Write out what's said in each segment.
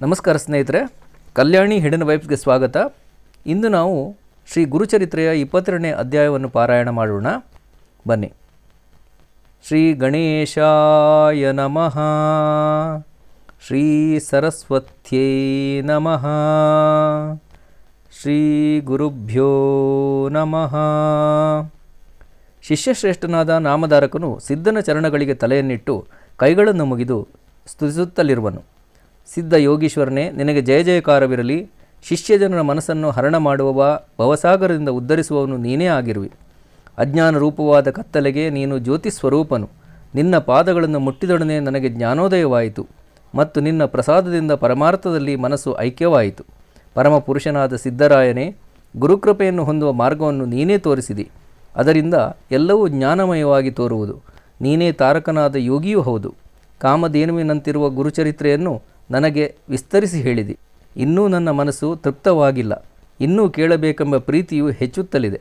ನಮಸ್ಕಾರ ಸ್ನೇಹಿತರೆ, ಕಲ್ಯಾಣಿ ಹಿಡನ್ ವೈಬ್ಸ್ಗೆ ಸ್ವಾಗತ. ಇಂದು ನಾವು ಶ್ರೀ ಗುರುಚರಿತ್ರೆಯ ಇಪ್ಪತ್ತೆರಡನೇ ಅಧ್ಯಾಯವನ್ನು ಪಾರಾಯಣ ಮಾಡೋಣ. ಬನ್ನಿ. ಶ್ರೀ ಗಣೇಶಾಯ ನಮಃ. ಶ್ರೀ ಸರಸ್ವತ್ಯೈ ನಮಃ. ಶ್ರೀ ಗುರುಭ್ಯೋ ನಮಃ. ಶಿಷ್ಯಶ್ರೇಷ್ಠನಾದ ನಾಮಧಾರಕನು ಸಿದ್ಧನ ಚರಣಗಳಿಗೆ ತಲೆಯನ್ನಿಟ್ಟು ಕೈಗಳನ್ನು ಮುಗಿದು ಸ್ತುತಿಸುತ್ತಲಿರುವನು. ಸಿದ್ಧ ಯೋಗೀಶ್ವರನೇ, ನಿನಗೆ ಜಯ ಜಯಕಾರವಿರಲಿ. ಶಿಷ್ಯಜನರ ಮನಸ್ಸನ್ನು ಹರಣ ಮಾಡುವವ, ಭವಸಾಗರದಿಂದ ಉದ್ಧರಿಸುವವನು ನೀನೇ ಆಗಿರುವಿ. ಅಜ್ಞಾನ ರೂಪವಾದ ಕತ್ತಲೆಗೆ ನೀನು ಜ್ಯೋತಿ ಸ್ವರೂಪನು. ನಿನ್ನ ಪಾದಗಳನ್ನು ಮುಟ್ಟಿದೊಡನೆ ನನಗೆ ಜ್ಞಾನೋದಯವಾಯಿತು. ಮತ್ತು ನಿನ್ನ ಪ್ರಸಾದದಿಂದ ಪರಮಾರ್ಥದಲ್ಲಿ ಮನಸ್ಸು ಐಕ್ಯವಾಯಿತು. ಪರಮಪುರುಷನಾದ ಸಿದ್ಧರಾಯನೇ, ಗುರುಕೃಪೆಯನ್ನು ಹೊಂದುವ ಮಾರ್ಗವನ್ನು ನೀನೇ ತೋರಿಸಿದಿ. ಅದರಿಂದ ಎಲ್ಲವೂ ಜ್ಞಾನಮಯವಾಗಿ ತೋರುವುದು. ನೀನೇ ತಾರಕನಾದ ಯೋಗಿಯೂ ಹೌದು. ಕಾಮಧೇನುವಿನಂತಿರುವ ಗುರುಚರಿತ್ರೆಯನ್ನು ನನಗೆ ವಿಸ್ತರಿಸಿ ಹೇಳಿದಿ. ಇನ್ನೂ ನನ್ನ ಮನಸ್ಸು ತೃಪ್ತವಾಗಿಲ್ಲ. ಇನ್ನೂ ಕೇಳಬೇಕೆಂಬ ಪ್ರೀತಿಯು ಹೆಚ್ಚುತ್ತಲಿದೆ.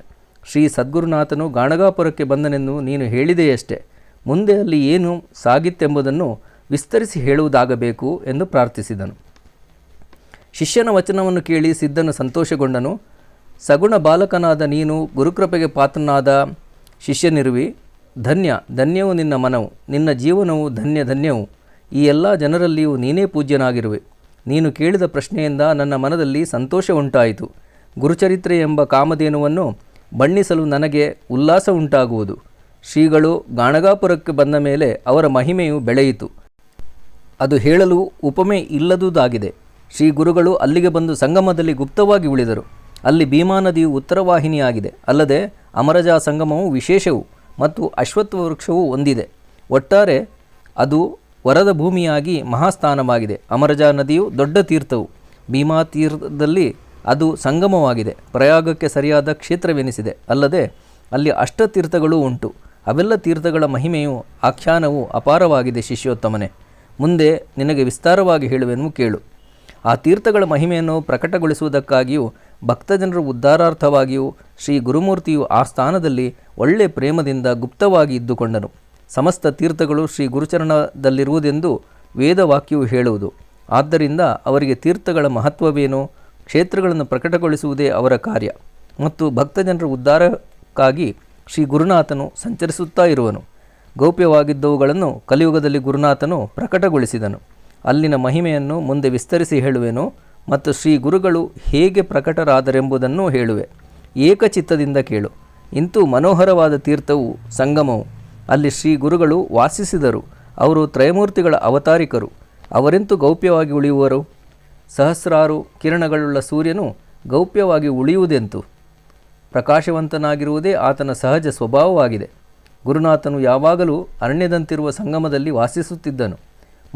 ಶ್ರೀ ಸದ್ಗುರುನಾಥನು ಗಾಣಗಾಪುರಕ್ಕೆ ಬಂದನೆಂದು ನೀನು ಹೇಳಿದೆಯಷ್ಟೇ. ಮುಂದೆ ಅಲ್ಲಿ ಏನು ಸಾಗಿತ್ತೆಂಬುದನ್ನು ವಿಸ್ತರಿಸಿ ಹೇಳುವುದಾಗಬೇಕು ಎಂದು ಪ್ರಾರ್ಥಿಸಿದನು. ಶಿಷ್ಯನ ವಚನವನ್ನು ಕೇಳಿ ಸಿದ್ಧನು ಸಂತೋಷಗೊಂಡನು. ಸಗುಣ ಬಾಲಕನಾದ ನೀನು ಗುರುಕೃಪೆಗೆ ಪಾತ್ರನಾದ ಶಿಷ್ಯನಿರುವಿ. ಧನ್ಯ, ಧನ್ಯವು ನಿನ್ನ ಮನವು. ನಿನ್ನ ಜೀವನವು ಧನ್ಯ, ಧನ್ಯವು. ಈ ಎಲ್ಲ ಜನರಲ್ಲಿಯೂ ನೀನೇ ಪೂಜ್ಯನಾಗಿರುವೆ. ನೀನು ಕೇಳಿದ ಪ್ರಶ್ನೆಯಿಂದ ನನ್ನ ಮನದಲ್ಲಿ ಸಂತೋಷ ಉಂಟಾಯಿತು. ಗುರುಚರಿತ್ರೆ ಎಂಬ ಕಾಮಧೇನುವನ್ನು ಬಣ್ಣಿಸಲು ನನಗೆ ಉಲ್ಲಾಸ ಉಂಟಾಗುವುದು. ಶ್ರೀಗಳು ಗಾಣಗಾಪುರಕ್ಕೆ ಬಂದ ಮೇಲೆ ಅವರ ಮಹಿಮೆಯು ಬೆಳೆಯಿತು. ಅದು ಹೇಳಲು ಉಪಮೆ ಇಲ್ಲದುದಾಗಿದೆ. ಶ್ರೀ ಗುರುಗಳು ಅಲ್ಲಿಗೆ ಬಂದು ಸಂಗಮದಲ್ಲಿ ಗುಪ್ತವಾಗಿ ಉಳಿದರು. ಅಲ್ಲಿ ಭೀಮಾ ನದಿಯು ಉತ್ತರವಾಹಿನಿಯಾಗಿದೆ ಅಲ್ಲದೆ ಅಮರಜಾ ಸಂಗಮವು ವಿಶೇಷವು ಮತ್ತು ಅಶ್ವತ್ಥ ವೃಕ್ಷವು ಹೊಂದಿದೆ ಒಟ್ಟಾರೆ ಅದು ವರದ ಭೂಮಿಯಾಗಿ ಮಹಾಸ್ಥಾನವಾಗಿದೆ. ಅಮರಜಾ ನದಿಯು ದೊಡ್ಡ ತೀರ್ಥವು. ಭೀಮಾ ತೀರ್ಥದಲ್ಲಿ ಅದು ಸಂಗಮವಾಗಿದೆ. ಪ್ರಯಾಗಕ್ಕೆ ಸರಿಯಾದ ಕ್ಷೇತ್ರವೆನಿಸಿದೆ. ಅಲ್ಲದೆ ಅಲ್ಲಿ ಅಷ್ಟತೀರ್ಥಗಳೂ ಉಂಟು. ಅವೆಲ್ಲ ತೀರ್ಥಗಳ ಮಹಿಮೆಯು ಆಖ್ಯಾನವು ಅಪಾರವಾಗಿದೆ ಶಿಷ್ಯೋತ್ತಮನೆ. ಮುಂದೆ ನಿನಗೆ ವಿಸ್ತಾರವಾಗಿ ಹೇಳುವೆನು ಕೇಳು. ಆ ತೀರ್ಥಗಳ ಮಹಿಮೆಯನ್ನು ಪ್ರಕಟಗೊಳಿಸುವುದಕ್ಕಾಗಿಯೂ, ಭಕ್ತಜನರ ಉದ್ಧಾರಾರ್ಥವಾಗಿಯೂ, ಶ್ರೀ ಗುರುಮೂರ್ತಿಯು ಆ ಸ್ಥಾನದಲ್ಲಿ ಒಳ್ಳೆ ಪ್ರೇಮದಿಂದ ಗುಪ್ತವಾಗಿ ಇದ್ದುಕೊಂಡನು. ಸಮಸ್ತ ತೀರ್ಥಗಳು ಶ್ರೀ ಗುರುಚರಣದಲ್ಲಿರುವುದೆಂದು ವೇದವಾಕ್ಯವು ಹೇಳುವುದು. ಆದ್ದರಿಂದ ಅವರಿಗೆ ತೀರ್ಥಗಳ ಮಹತ್ವವೇನು, ಕ್ಷೇತ್ರಗಳನ್ನು ಪ್ರಕಟಗೊಳಿಸುವುದೇ ಅವರ ಕಾರ್ಯ. ಮತ್ತು ಭಕ್ತಜನರ ಉದ್ಧಾರಕ್ಕಾಗಿ ಶ್ರೀ ಗುರುನಾಥನು ಸಂಚರಿಸುತ್ತಾ ಇರುವನು. ಗೌಪ್ಯವಾಗಿದ್ದವುಗಳನ್ನು ಕಲಿಯುಗದಲ್ಲಿ ಗುರುನಾಥನು ಪ್ರಕಟಗೊಳಿಸಿದನು. ಅಲ್ಲಿನ ಮಹಿಮೆಯನ್ನು ಮುಂದೆ ವಿಸ್ತರಿಸಿ ಹೇಳುವೆನು ಮತ್ತು ಶ್ರೀ ಗುರುಗಳು ಹೇಗೆ ಪ್ರಕಟರಾದರೆಂಬುದನ್ನು ಹೇಳುವೆ. ಏಕಚಿತ್ತದಿಂದ ಕೇಳು. ಇಂತೂ ಮನೋಹರವಾದ ತೀರ್ಥವು ಸಂಗಮವು. ಅಲ್ಲಿ ಶ್ರೀ ಗುರುಗಳು ವಾಸಿಸಿದರು. ಅವರು ತ್ರಯಮೂರ್ತಿಗಳ ಅವತಾರಿಕರು. ಅವರೆಂತೂ ಗೌಪ್ಯವಾಗಿ ಉಳಿಯುವರು? ಸಹಸ್ರಾರು ಕಿರಣಗಳುಳ್ಳ ಸೂರ್ಯನು ಗೌಪ್ಯವಾಗಿ ಉಳಿಯುವುದೆಂತು? ಪ್ರಕಾಶವಂತನಾಗಿರುವುದೇ ಆತನ ಸಹಜ ಸ್ವಭಾವವಾಗಿದೆ. ಗುರುನಾಥನು ಯಾವಾಗಲೂ ಅರಣ್ಯದಂತಿರುವ ಸಂಗಮದಲ್ಲಿ ವಾಸಿಸುತ್ತಿದ್ದನು.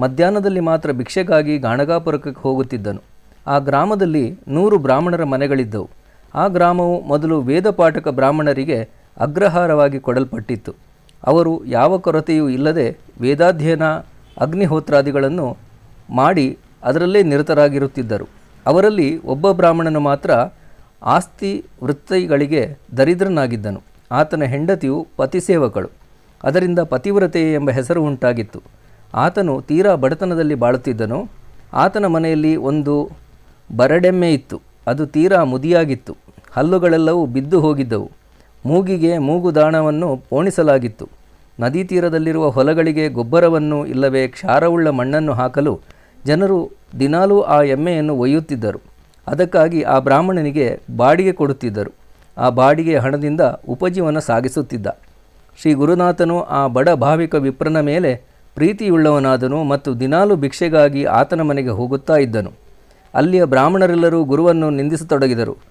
ಮಧ್ಯಾಹ್ನದಲ್ಲಿ ಮಾತ್ರ ಭಿಕ್ಷೆಗಾಗಿ ಗಾಣಗಾಪುರಕ್ಕೆ ಹೋಗುತ್ತಿದ್ದನು. ಆ ಗ್ರಾಮದಲ್ಲಿ ನೂರು ಬ್ರಾಹ್ಮಣರ ಮನೆಗಳಿದ್ದವು. ಆ ಗ್ರಾಮವು ಮೊದಲು ವೇದಪಾಠಕ ಬ್ರಾಹ್ಮಣರಿಗೆ ಅಗ್ರಹಾರವಾಗಿ ಕೊಡಲ್ಪಟ್ಟಿತ್ತು. ಅವರು ಯಾವ ಕೊರತೆಯೂ ಇಲ್ಲದೆ ವೇದಾಧ್ಯಯನ ಅಗ್ನಿಹೋತ್ರಾದಿಗಳನ್ನು ಮಾಡಿ ಅದರಲ್ಲೇ ನಿರತರಾಗಿರುತ್ತಿದ್ದರು. ಅವರಲ್ಲಿ ಒಬ್ಬ ಬ್ರಾಹ್ಮಣನು ಮಾತ್ರ ಆಸ್ತಿ ವೃತ್ತಿಗಳಿಗೆ ದರಿದ್ರನಾಗಿದ್ದನು. ಆತನ ಹೆಂಡತಿಯು ಪತಿಸೇವಕಳು. ಅದರಿಂದ ಪತಿವ್ರತೆ ಎಂಬ ಹೆಸರು ಉಂಟಾಗಿತ್ತು. ಆತನು ತೀರಾ ಬಡತನದಲ್ಲಿ ಬಾಳುತ್ತಿದ್ದನು. ಆತನ ಮನೆಯಲ್ಲಿ ಒಂದು ಬರಡೆಮ್ಮೆ ಇತ್ತು. ಅದು ತೀರಾ ಮುದಿಯಾಗಿತ್ತು. ಹಲ್ಲುಗಳೆಲ್ಲವೂ ಬಿದ್ದು ಹೋಗಿದ್ದವು. ಮೂಗಿಗೆ ಮೂಗುದಾಣವನ್ನು ಪೋಣಿಸಲಾಗಿತ್ತು. ನದಿ ತೀರದಲ್ಲಿರುವ ಹೊಲಗಳಿಗೆ ಗೊಬ್ಬರವನ್ನು ಇಲ್ಲವೇ ಕ್ಷಾರವುಳ್ಳ ಮಣ್ಣನ್ನು ಹಾಕಲು ಜನರು ದಿನಾಲೂ ಆ ಎಮ್ಮೆಯನ್ನು ಒಯ್ಯುತ್ತಿದ್ದರು. ಅದಕ್ಕಾಗಿ ಆ ಬ್ರಾಹ್ಮಣನಿಗೆ ಬಾಡಿಗೆ ಕೊಡುತ್ತಿದ್ದರು. ಆ ಬಾಡಿಗೆ ಹಣದಿಂದ ಉಪಜೀವನ ಸಾಗಿಸುತ್ತಿದ್ದ. ಶ್ರೀ ಗುರುನಾಥನು ಆ ಬಡ ಭಾವಿಕ ವಿಪ್ರನ ಮೇಲೆ ಪ್ರೀತಿಯುಳ್ಳವನಾದನು ಮತ್ತು ದಿನಾಲು ಭಿಕ್ಷೆಗಾಗಿ ಆತನ ಮನೆಗೆ ಹೋಗುತ್ತಾ ಇದ್ದನು. ಅಲ್ಲಿಯ ಬ್ರಾಹ್ಮಣರೆಲ್ಲರೂ ಗುರುವನ್ನು ನಿಂದಿಸತೊಡಗಿದರು.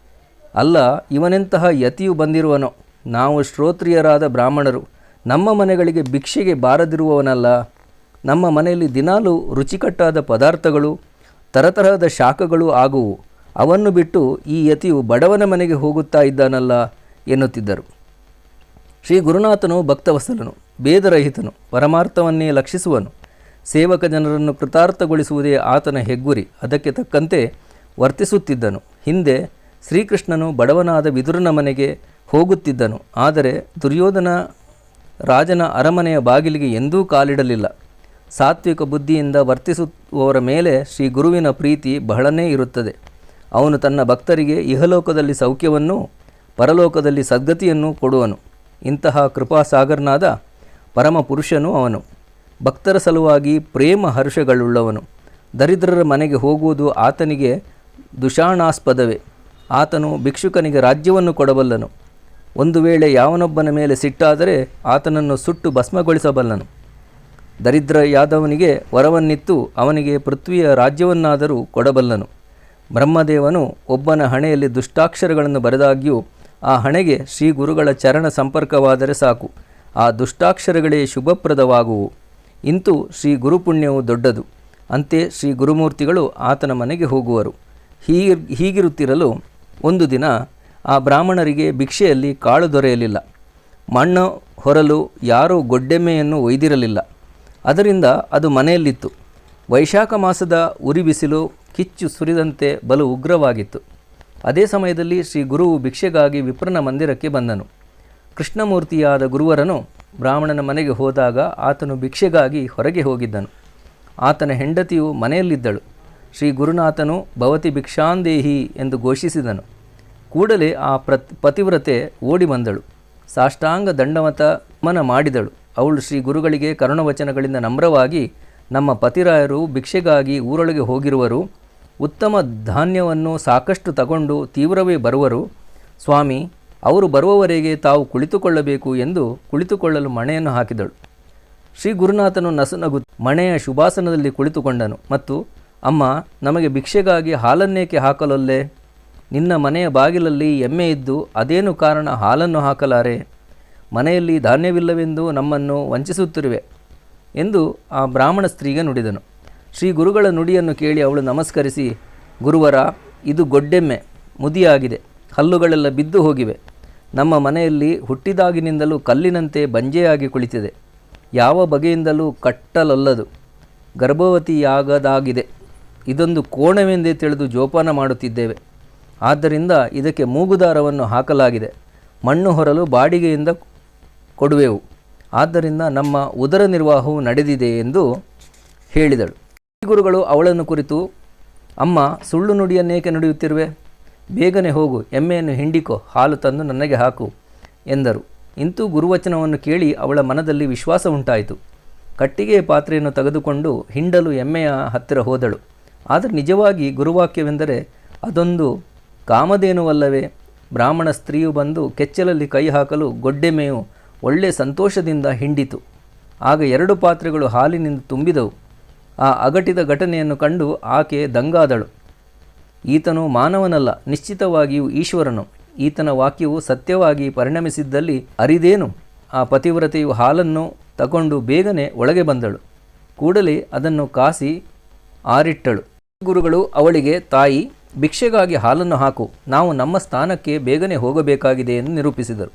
ಅಲ್ಲ, ಇವನೆಂತಹ ಯತಿಯು ಬಂದಿರುವನೋ? ನಾವು ಶ್ರೋತ್ರಿಯರಾದ ಬ್ರಾಹ್ಮಣರು, ನಮ್ಮ ಮನೆಗಳಿಗೆ ಭಿಕ್ಷೆಗೆ ಬಾರದಿರುವವನಲ್ಲ. ನಮ್ಮ ಮನೆಯಲ್ಲಿ ದಿನಾಲು ರುಚಿಕಟ್ಟಾದ ಪದಾರ್ಥಗಳು ತರತರಹದ ಶಾಖಗಳು ಆಗುವು. ಅವನ್ನು ಬಿಟ್ಟು ಈ ಯತಿಯು ಬಡವನ ಮನೆಗೆ ಹೋಗುತ್ತಾ ಇದ್ದಾನಲ್ಲ ಎನ್ನುತ್ತಿದ್ದರು. ಶ್ರೀ ಗುರುನಾಥನು ಭಕ್ತವಸಲನು, ಭೇದರಹಿತನು, ಪರಮಾರ್ಥವನ್ನೇ ಲಕ್ಷಿಸುವನು. ಸೇವಕ ಜನರನ್ನು ಕೃತಾರ್ಥಗೊಳಿಸುವುದೇ ಆತನ ಹೆಗ್ಗುರಿ, ಅದಕ್ಕೆ ತಕ್ಕಂತೆ ವರ್ತಿಸುತ್ತಿದ್ದನು. ಹಿಂದೆ ಶ್ರೀಕೃಷ್ಣನು ಬಡವನಾದ ವಿದುರನ ಮನೆಗೆ ಹೋಗುತ್ತಿದ್ದನು. ಆದರೆ ದುರ್ಯೋಧನ ರಾಜನ ಅರಮನೆಯ ಬಾಗಿಲಿಗೆ ಎಂದೂ ಕಾಲಿಡಲಿಲ್ಲ. ಸಾತ್ವಿಕ ಬುದ್ಧಿಯಿಂದ ವರ್ತಿಸುವವರ ಮೇಲೆ ಶ್ರೀ ಗುರುವಿನ ಪ್ರೀತಿ ಬಹಳನೇ ಇರುತ್ತದೆ. ಅವನು ತನ್ನ ಭಕ್ತರಿಗೆ ಇಹಲೋಕದಲ್ಲಿ ಸೌಖ್ಯವನ್ನೂ ಪರಲೋಕದಲ್ಲಿ ಸದ್ಗತಿಯನ್ನು ಕೊಡುವನು. ಇಂತಹ ಕೃಪಾಸಾಗರನಾದ ಪರಮ ಪುರುಷನು ಅವನು. ಭಕ್ತರ ಸಲುವಾಗಿ ಪ್ರೇಮ ಹರ್ಷಗಳುಳ್ಳವನು. ದರಿದ್ರರ ಮನೆಗೆ ಹೋಗುವುದು ಆತನಿಗೆ ದುಷಾಣಾಸ್ಪದವೇ. ಆತನು ಭಿಕ್ಷುಕನಿಗೆ ರಾಜ್ಯವನ್ನು ಕೊಡಬಲ್ಲನು. ಒಂದು ವೇಳೆ ಯಾವನೊಬ್ಬನ ಮೇಲೆ ಸಿಟ್ಟಾದರೆ ಆತನನ್ನು ಸುಟ್ಟು ಭಸ್ಮಗೊಳಿಸಬಲ್ಲನು. ದರಿದ್ರ ಯಾದವನಿಗೆ ವರವನ್ನಿತ್ತು ಅವನಿಗೆ ಪೃಥ್ವಿಯ ರಾಜ್ಯವನ್ನಾದರೂ ಕೊಡಬಲ್ಲನು. ಬ್ರಹ್ಮದೇವನು ಒಬ್ಬನ ಹಣೆಯಲ್ಲಿ ದುಷ್ಟಾಕ್ಷರಗಳನ್ನು ಬರೆದಾಗ್ಯೂ ಆ ಹಣೆಗೆ ಶ್ರೀ ಗುರುಗಳ ಚರಣ ಸಂಪರ್ಕವಾದರೆ ಸಾಕು. ಆ ದುಷ್ಟಾಕ್ಷರಗಳೇ ಶುಭಪ್ರದವಾಗುವು. ಇಂತೂ ಶ್ರೀ ಗುರುಪುಣ್ಯವು ದೊಡ್ಡದು. ಅಂತೆ ಶ್ರೀ ಗುರುಮೂರ್ತಿಗಳು ಆತನ ಮನೆಗೆ ಹೋಗುವರು. ಹೀಗಿ ಹೀಗಿರುತ್ತಿರಲು ಒಂದು ದಿನ ಆ ಬ್ರಾಹ್ಮಣರಿಗೆ ಭಿಕ್ಷೆಯಲ್ಲಿ ಕಾಳು ದೊರೆಯಲಿಲ್ಲ. ಮಣ್ಣು, ಹೊರಲು ಯಾರೂ ಗೊಡ್ಡೆಮ್ಮೆಯನ್ನು ಒಯ್ದಿರಲಿಲ್ಲ. ಅದರಿಂದ ಅದು ಮನೆಯಲ್ಲಿತ್ತು. ವೈಶಾಖ ಮಾಸದ ಉರಿ ಬಿಸಿಲು ಕಿಚ್ಚು ಸುರಿದಂತೆ ಬಲು ಉಗ್ರವಾಗಿತ್ತು. ಅದೇ ಸಮಯದಲ್ಲಿ ಶ್ರೀ ಗುರುವು ಭಿಕ್ಷೆಗಾಗಿ ವಿಪ್ರನ ಮಂದಿರಕ್ಕೆ ಬಂದನು. ಕೃಷ್ಣಮೂರ್ತಿಯಾದ ಗುರುವರನು ಬ್ರಾಹ್ಮಣನ ಮನೆಗೆ ಹೋದಾಗ ಆತನು ಭಿಕ್ಷೆಗಾಗಿ ಹೊರಗೆ ಹೋಗಿದ್ದನು. ಆತನ ಹೆಂಡತಿಯು ಮನೆಯಲ್ಲಿದ್ದಳು. ಶ್ರೀ ಗುರುನಾಥನು ಭವತಿ ಭಿಕ್ಷಾಂದೇಹಿ ಎಂದು ಘೋಷಿಸಿದನು. ಕೂಡಲೇ ಆ ಪ್ರತ್, ಪತಿವ್ರತೆ ಓಡಿ ಬಂದಳು. ಸಾಷ್ಟಾಂಗ ದಂಡವತ ಮನ ಮಾಡಿದಳು. ಅವಳು ಶ್ರೀ ಗುರುಗಳಿಗೆ ಕರುಣವಚನಗಳಿಂದ ನಮ್ರವಾಗಿ ನಮ್ಮ ಪತಿರಾಯರು ಭಿಕ್ಷೆಗಾಗಿ ಊರೊಳಗೆ ಹೋಗಿರುವರು. ಉತ್ತಮ ಧಾನ್ಯವನ್ನು ಸಾಕಷ್ಟು ತಗೊಂಡು ತೀವ್ರವೇ ಬರುವರು. ಸ್ವಾಮಿ, ಅವರು ಬರುವವರೆಗೆ ತಾವು ಕುಳಿತುಕೊಳ್ಳಬೇಕು ಎಂದು ಕುಳಿತುಕೊಳ್ಳಲು ಮಣೆಯನ್ನು ಹಾಕಿದಳು. ಶ್ರೀ ಗುರುನಾಥನು ನಸುನಗು ಮಣೆಯ ಶುಭಾಸನದಲ್ಲಿ ಕುಳಿತುಕೊಂಡನು ಮತ್ತು ಅಮ್ಮ, ನಮಗೆ ಭಿಕ್ಷೆಗಾಗಿ ಹಾಲನ್ನೇಕೆ ಹಾಕಲೊಲ್ಲೆ? ನಿನ್ನ ಮನೆಯ ಬಾಗಿಲಲ್ಲಿ ಎಮ್ಮೆ ಇದ್ದು ಅದೇನು ಕಾರಣ ಹಾಲನ್ನು ಹಾಕಲಾರೆ? ಮನೆಯಲ್ಲಿ ಧಾನ್ಯವಿಲ್ಲವೆಂದು ನಮ್ಮನ್ನು ವಂಚಿಸುತ್ತಿರುವೆ ಎಂದು ಆ ಬ್ರಾಹ್ಮಣ ಸ್ತ್ರೀಗೆ ನುಡಿದನು. ಶ್ರೀ ಗುರುಗಳ ನುಡಿಯನ್ನು ಕೇಳಿ ಅವಳು ನಮಸ್ಕರಿಸಿ, ಗುರುವರ, ಇದು ಗೊಡ್ಡೆಮ್ಮೆ, ಮುದಿಯಾಗಿದೆ, ಹಲ್ಲುಗಳೆಲ್ಲ ಬಿದ್ದು ಹೋಗಿವೆ. ನಮ್ಮ ಮನೆಯಲ್ಲಿ ಹುಟ್ಟಿದಾಗಿನಿಂದಲೂ ಕಲ್ಲಿನಂತೆ ಬಂಜೆಯಾಗಿ ಕುಳಿತಿದೆ. ಯಾವ ಬಗೆಯಿಂದಲೂ ಕಟ್ಟಲೊಲ್ಲದು. ಗರ್ಭವತಿಯಾಗದಾಗಿದೆ. ಇದೊಂದು ಕೋಣವೆಂದೇ ತಿಳಿದು ಜೋಪಾನ ಮಾಡುತ್ತಿದ್ದೇವೆ. ಆದ್ದರಿಂದ ಇದಕ್ಕೆ ಮೂಗುದಾರವನ್ನು ಹಾಕಲಾಗಿದೆ. ಮಣ್ಣು ಹೊರಲು ಬಾಡಿಗೆಯಿಂದ ಕೊಡುವೆವು. ಆದ್ದರಿಂದ ನಮ್ಮ ಉದರ ನಿರ್ವಾಹವು ನಡೆದಿದೆ ಎಂದು ಹೇಳಿದಳು. ಗುರುಗಳು ಅವಳನ್ನು ಕುರಿತು, ಅಮ್ಮ, ಸುಳ್ಳು ನುಡಿಯನ್ನೇಕೆ ನುಡಿಯುತ್ತಿರುವೆ? ಬೇಗನೆ ಹೋಗು, ಎಮ್ಮೆಯನ್ನು ಹಿಂಡಿಕೋ, ಹಾಲು ತಂದು ನನಗೆ ಹಾಕು, ಎಂದರು. ಇಂತೂ ಗುರುವಚನವನ್ನು ಕೇಳಿ ಅವಳ ಮನದಲ್ಲಿ ವಿಶ್ವಾಸ ಉಂಟಾಯಿತು ಕಟ್ಟಿಗೆಯ ಪಾತ್ರೆಯನ್ನು ತೆಗೆದುಕೊಂಡು ಹಿಂಡಲು ಎಮ್ಮೆಯ ಹತ್ತಿರ ಹೋದಳು. ಆದರೆ ನಿಜವಾಗಿ ಗುರುವಾಕ್ಯವೆಂದರೆ ಅದೊಂದು ಕಾಮಧೇನುವಲ್ಲವೇ. ಬ್ರಾಹ್ಮಣ ಸ್ತ್ರೀಯು ಬಂದು ಕೆಚ್ಚಲಲ್ಲಿ ಕೈ ಹಾಕಲು ಗೊಡ್ಡೆಮೆಯು ಒಳ್ಳೆ ಸಂತೋಷದಿಂದ ಹಿಂಡಿತು. ಆಗ ಎರಡು ಪಾತ್ರೆಗಳು ಹಾಲಿನಿಂದ ತುಂಬಿದವು. ಆ ಅಗಟಿದ ಘಟನೆಯನ್ನು ಕಂಡು ಆಕೆ ದಂಗಾದಳು. ಈತನು ಮಾನವನಲ್ಲ, ನಿಶ್ಚಿತವಾಗಿಯೂ ಈಶ್ವರನು. ಈತನ ವಾಕ್ಯವು ಸತ್ಯವಾಗಿ ಪರಿಣಮಿಸಿದ್ದಲ್ಲಿ ಅರಿದೇನು? ಆ ಪತಿವ್ರತೆಯು ಹಾಲನ್ನು ತಗೊಂಡು ಬೇಗನೆ ಒಳಗೆ ಬಂದಳು. ಕೂಡಲೇ ಅದನ್ನು ಕಾಸಿ ಆರಿಟ್ಟಳು. ಗುರುಗಳು, ಅವಳಿಗೆ, ತಾಯಿ, ಭಿಕ್ಷೆಗಾಗಿ ಹಾಲನ್ನು ಹಾಕು. ನಾವು ನಮ್ಮ ಸ್ಥಾನಕ್ಕೆ ಬೇಗನೆ ಹೋಗಬೇಕಾಗಿದೆ ಎಂದು ನಿರೂಪಿಸಿದರು.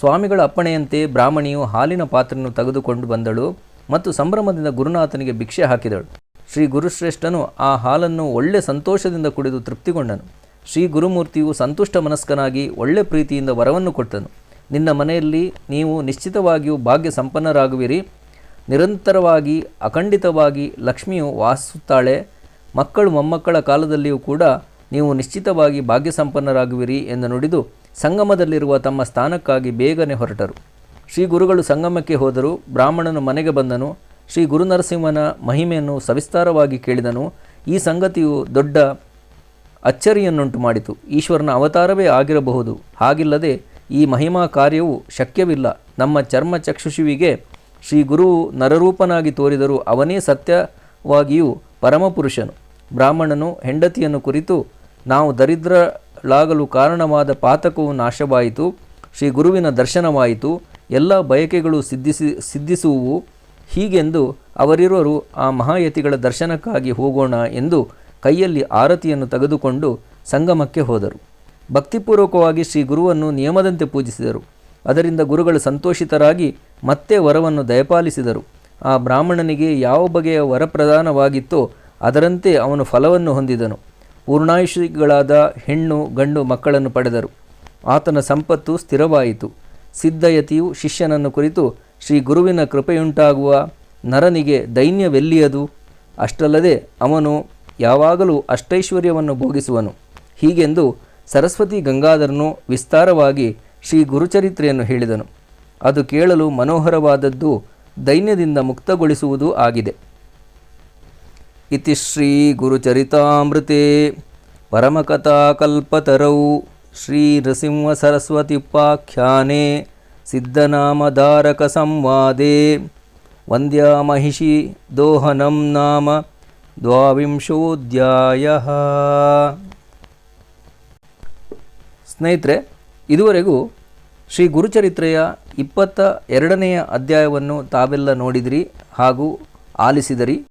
ಸ್ವಾಮಿಗಳ ಅಪ್ಪಣೆಯಂತೆ ಬ್ರಾಹ್ಮಣಿಯು ಹಾಲಿನ ಪಾತ್ರೆಯನ್ನು ತೆಗೆದುಕೊಂಡು ಬಂದಳು ಮತ್ತು ಸಂಭ್ರಮದಿಂದ ಗುರುನಾಥನಿಗೆ ಭಿಕ್ಷೆ ಹಾಕಿದಳು. ಶ್ರೀ ಗುರುಶ್ರೇಷ್ಠನು ಆ ಹಾಲನ್ನು ಒಳ್ಳೆ ಸಂತೋಷದಿಂದ ಕುಡಿದು ತೃಪ್ತಿಗೊಂಡನು. ಶ್ರೀ ಗುರುಮೂರ್ತಿಯು ಸಂತುಷ್ಟ ಮನಸ್ಕನಾಗಿ ಒಳ್ಳೆ ಪ್ರೀತಿಯಿಂದ ವರವನ್ನು ಕೊಟ್ಟನು. ನಿನ್ನ ಮನೆಯಲ್ಲಿ ನೀವು ನಿಶ್ಚಿತವಾಗಿಯೂ ಭಾಗ್ಯ ಸಂಪನ್ನರಾಗುವಿರಿ ನಿರಂತರವಾಗಿ, ಅಖಂಡಿತವಾಗಿ ಲಕ್ಷ್ಮಿಯು ವಾಸಿಸುತ್ತಾಳೆ. ಮಕ್ಕಳು ಮೊಮ್ಮಕ್ಕಳ ಕಾಲದಲ್ಲಿಯೂ ಕೂಡ ನೀವು ನಿಶ್ಚಿತವಾಗಿ ಭಾಗ್ಯ ಸಂಪನ್ನರಾಗುವಿರಿ ಎಂದು ನುಡಿದು ಸಂಗಮದಲ್ಲಿರುವ ತಮ್ಮ ಸ್ಥಾನಕ್ಕಾಗಿ ಬೇಗನೆ ಹೊರಟರು. ಶ್ರೀ ಗುರುಗಳು ಸಂಗಮಕ್ಕೆ ಹೋದರು. ಬ್ರಾಹ್ಮಣನು ಮನೆಗೆ ಬಂದನು. ಶ್ರೀ ಗುರುನರಸಿಂಹನ ಮಹಿಮೆಯನ್ನು ಸವಿಸ್ತಾರವಾಗಿ ಕೇಳಿದನು. ಈ ಸಂಗತಿಯು ದೊಡ್ಡ ಅಚ್ಚರಿಯನ್ನುಂಟು ಮಾಡಿತು. ಈಶ್ವರನ ಅವತಾರವೇ ಆಗಿರಬಹುದು. ಹಾಗಿಲ್ಲದೆ ಈ ಮಹಿಮಾ ಕಾರ್ಯವು ಶಕ್ಯವಿಲ್ಲ. ನಮ್ಮ ಚರ್ಮ ಚಕ್ಷುಷುವಿಗೆ ಶ್ರೀ ಗುರು ನರರೂಪನಾಗಿ ತೋರಿದರೂ ಅವನೇ ಸತ್ಯವಾಗಿಯೂ ಪರಮಪುರುಷನು. ಬ್ರಾಹ್ಮಣನು ಹೆಂಡತಿಯನ್ನು ಕುರಿತು ನಾವು ದರಿದ್ರಳಾಗಲು ಕಾರಣವಾದ ಪಾತಕವು ನಾಶವಾಯಿತು, ಶ್ರೀ ಗುರುವಿನ ದರ್ಶನವಾಯಿತು, ಎಲ್ಲ ಬಯಕೆಗಳು ಸಿದ್ಧಿಸಿ ಸಿದ್ಧಿಸುವು ಹೀಗೆಂದು ಅವರಿರುವರು ಆ ಮಹಾಯತಿಗಳ ದರ್ಶನಕ್ಕಾಗಿ ಹೋಗೋಣ ಎಂದು ಕೈಯಲ್ಲಿ ಆರತಿಯನ್ನು ತೆಗೆದುಕೊಂಡು ಸಂಗಮಕ್ಕೆ ಹೋದರು. ಭಕ್ತಿಪೂರ್ವಕವಾಗಿ ಶ್ರೀ ಗುರುವನ್ನು ನಿಯಮದಂತೆ ಪೂಜಿಸಿದರು. ಅದರಿಂದ ಗುರುಗಳು ಸಂತೋಷಿತರಾಗಿ ಮತ್ತೆ ವರವನ್ನು ದಯಪಾಲಿಸಿದರು. ಆ ಬ್ರಾಹ್ಮಣನಿಗೆ ಯಾವ ಬಗೆಯ ವರ ಪ್ರದಾನವಾಗಿತ್ತೋ ಅದರಂತೆ ಅವನು ಫಲವನ್ನು ಹೊಂದಿದನು. ಪೂರ್ಣಾಯುಷಿಗಳಾದ ಹೆಣ್ಣು, ಗಂಡು ಮಕ್ಕಳನ್ನು ಪಡೆದರು. ಆತನ ಸಂಪತ್ತು ಸ್ಥಿರವಾಯಿತು. ಸಿದ್ಧಯತಿಯು ಶಿಷ್ಯನನ್ನು ಕುರಿತು ಶ್ರೀ ಗುರುವಿನ ಕೃಪೆಯುಂಟಾಗುವ ನರನಿಗೆ ದೈನ್ಯವೆಲ್ಲಿಯದು? ಅಷ್ಟಲ್ಲದೆ ಅವನು ಯಾವಾಗಲೂ ಅಷ್ಟೈಶ್ವರ್ಯವನ್ನು ಭೋಗಿಸುವನು. ಹೀಗೆಂದು ಸರಸ್ವತಿ ಗಂಗಾಧರನು ವಿಸ್ತಾರವಾಗಿ ಶ್ರೀ ಗುರುಚರಿತ್ರೆಯನ್ನು ಹೇಳಿದನು. ಅದು ಕೇಳಲು ಮನೋಹರವಾದದ್ದು ದೈನ್ಯದಿಂದ ಮುಕ್ತಗೊಳಿಸುವುದೂ ಆಗಿದೆ. ಇತಿ ಶ್ರೀ ಗುರುಚರಿತಾಮೃತೆ ಪರಮಕಥಾಕಲ್ಪತರೌ ಶ್ರೀ ನೃಸಿಂಹ ಸರಸ್ವತಿಪಾಖ್ಯಾನೆ ಸಿದ್ಧನಾಮಧಾರಕ ಸಂವಾದೆ ವಂದ್ಯಾಮಹಿಷಿ ದೋಹನಂ ನಾಮ ದ್ವಾವಿಂಶೋಧ್ಯಾಯ. ಸ್ನೇಹಿತರೆ ಇದುವರೆಗೂ ಶ್ರೀ ಗುರುಚರಿತ್ರೆಯ ಇಪ್ಪತ್ತ ಎರಡನೆಯ ಅಧ್ಯಾಯವನ್ನು ತಾವೆಲ್ಲ ನೋಡಿದಿರಿ ಹಾಗೂ ಆಲಿಸಿದಿರಿ.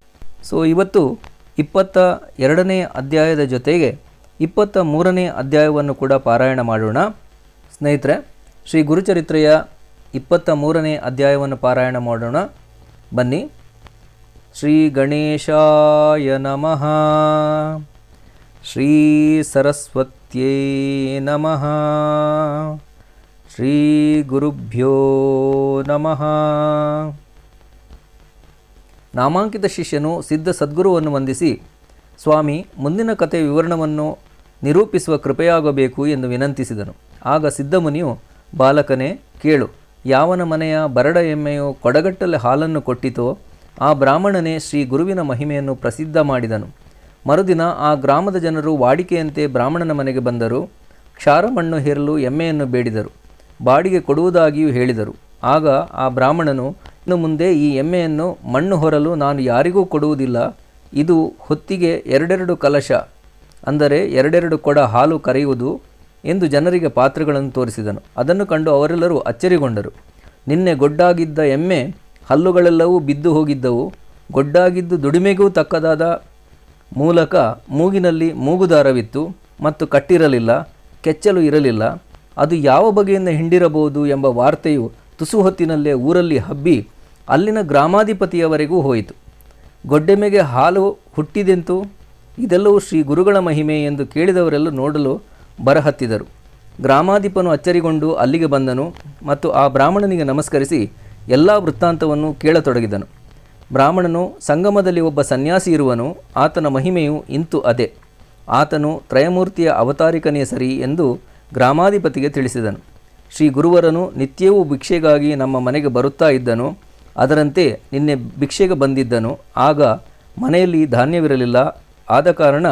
ಸೊ ಇವತ್ತು ಇಪ್ಪತ್ತ ಎರಡನೆಯ ಅಧ್ಯಾಯದ ಜೊತೆಗೆ ಇಪ್ಪತ್ತ ಮೂರನೇ ಅಧ್ಯಾಯವನ್ನು ಕೂಡ ಪಾರಾಯಣ ಮಾಡೋಣ. ಸ್ನೇಹಿತರೆ, ಶ್ರೀ ಗುರುಚರಿತ್ರೆಯ ಇಪ್ಪತ್ತ ಮೂರನೇ ಅಧ್ಯಾಯವನ್ನು ಪಾರಾಯಣ ಮಾಡೋಣ. ಬನ್ನಿ. ಶ್ರೀ ಗಣೇಶಾಯ ನಮಃ. ಶ್ರೀ ಸರಸ್ವತ್ಯೈ ನಮಃ ಶ್ರೀ ಗುರುಭ್ಯೋ ನಮಃ ನಾಮಾಂಕಿತ ಶಿಷ್ಯನು ಸಿದ್ಧ ಸದ್ಗುರುವನ್ನು ವಂದಿಸಿ, ಸ್ವಾಮಿ, ಮುಂದಿನ ಕಥೆ ವಿವರಣವನ್ನು ನಿರೂಪಿಸುವ ಕೃಪೆಯಾಗಬೇಕು ಎಂದು ವಿನಂತಿಸಿದನು. ಆಗ ಸಿದ್ಧಮುನಿಯು ಬಾಲಕನೇ, ಕೇಳು, ಯಾವನ ಮನೆಯ ಬರಡ ಎಮ್ಮೆಯು ಕೊಡಗಟ್ಟಲೆ ಹಾಲನ್ನು ಕೊಟ್ಟಿತೋ, ಆ ಬ್ರಾಹ್ಮಣನೇ ಶ್ರೀ ಗುರುವಿನ ಮಹಿಮೆಯನ್ನು ಪ್ರಸಿದ್ಧ ಮಾಡಿದನು. ಮರುದಿನ ಆ ಗ್ರಾಮದ ಜನರು ವಾಡಿಕೆಯಂತೆ ಬ್ರಾಹ್ಮಣನ ಮನೆಗೆ ಬಂದರು. ಕ್ಷಾರ ಮಣ್ಣು ಹೇರಲು ಎಮ್ಮೆಯನ್ನು ಬೇಡಿದರು. ಬಾಡಿಗೆ ಕೊಡುವುದಾಗಿಯೂ ಹೇಳಿದರು. ಆಗ ಆ ಬ್ರಾಹ್ಮಣನು, ಇನ್ನು ಮುಂದೆ ಈ ಎಮ್ಮೆಯನ್ನು ಮಣ್ಣು ಹೊರಲು ನಾನು ಯಾರಿಗೂ ಕೊಡುವುದಿಲ್ಲ. ಇದು ಹೊತ್ತಿಗೆ ಎರಡೆರಡು ಕಲಶ, ಅಂದರೆ ಎರಡೆರಡು ಕೊಡ ಹಾಲು ಕರೆಯುವುದು ಎಂದು ಜನರಿಗೆ ಪಾತ್ರೆಗಳನ್ನು ತೋರಿಸಿದನು. ಅದನ್ನು ಕಂಡು ಅವರೆಲ್ಲರೂ ಅಚ್ಚರಿಗೊಂಡರು. ನಿನ್ನೆ ಗೊಡ್ಡಾಗಿದ್ದ ಎಮ್ಮೆ ಹಲ್ಲುಗಳೆಲ್ಲವೂ ಬಿದ್ದು ಹೋಗಿದ್ದವು. ಗೊಡ್ಡಾಗಿದ್ದು ದುಡಿಮೆಗೂ ತಕ್ಕದಾದ ಮೂಲಕ ಮೂಗಿನಲ್ಲಿ ಮೂಗುದಾರವಿತ್ತು ಮತ್ತು ಕಟ್ಟಿರಲಿಲ್ಲ, ಕೆಚ್ಚಲು ಇರಲಿಲ್ಲ. ಅದು ಯಾವ ಬಗೆಯಿಂದ ಹಿಂಡಿರಬಹುದು ಎಂಬ ವಾರ್ತೆಯು ತುಸು ಹೊತ್ತಿನಲ್ಲೇ ಊರಲ್ಲಿ ಹಬ್ಬಿ ಅಲ್ಲಿನ ಗ್ರಾಮಾಧಿಪತಿಯವರೆಗೂ ಹೋಯಿತು. ಗೊಡ್ಡೆಮೆಗೆ ಹಾಲು ಹುಟ್ಟಿದೆಂತು? ಇದೆಲ್ಲವೂ ಶ್ರೀ ಗುರುಗಳ ಮಹಿಮೆ ಎಂದು ಕೇಳಿದವರೆಲ್ಲ ನೋಡಲು ಬರಹತ್ತಿದರು. ಗ್ರಾಮಾಧಿಪನು ಅಚ್ಚರಿಗೊಂಡು ಅಲ್ಲಿಗೆ ಬಂದನು ಮತ್ತು ಆ ಬ್ರಾಹ್ಮಣನಿಗೆ ನಮಸ್ಕರಿಸಿ ಎಲ್ಲ ವೃತ್ತಾಂತವನ್ನು ಕೇಳತೊಡಗಿದನು. ಬ್ರಾಹ್ಮಣನು ಸಂಗಮದಲ್ಲಿ ಒಬ್ಬ ಸನ್ಯಾಸಿ ಇರುವನು, ಆತನ ಮಹಿಮೆಯು ಇಂತು ಅದೇ. ಆತನು ತ್ರಯಮೂರ್ತಿಯ ಅವತಾರಿಕನೇ ಸರಿ ಎಂದು ಗ್ರಾಮಾಧಿಪತಿಗೆ ತಿಳಿಸಿದನು. ಶ್ರೀ ಗುರುವರನು ನಿತ್ಯವೂ ಭಿಕ್ಷೆಗಾಗಿ ನಮ್ಮ ಮನೆಗೆ ಬರುತ್ತಾ ಇದ್ದನು, ಅದರಂತೆ ನಿನ್ನೆ ಭಿಕ್ಷೆಗೆ ಬಂದಿದ್ದನು, ಆಗ ಮನೆಯಲ್ಲಿ ಧಾನ್ಯವಿರಲಿಲ್ಲ, ಆದ ಕಾರಣ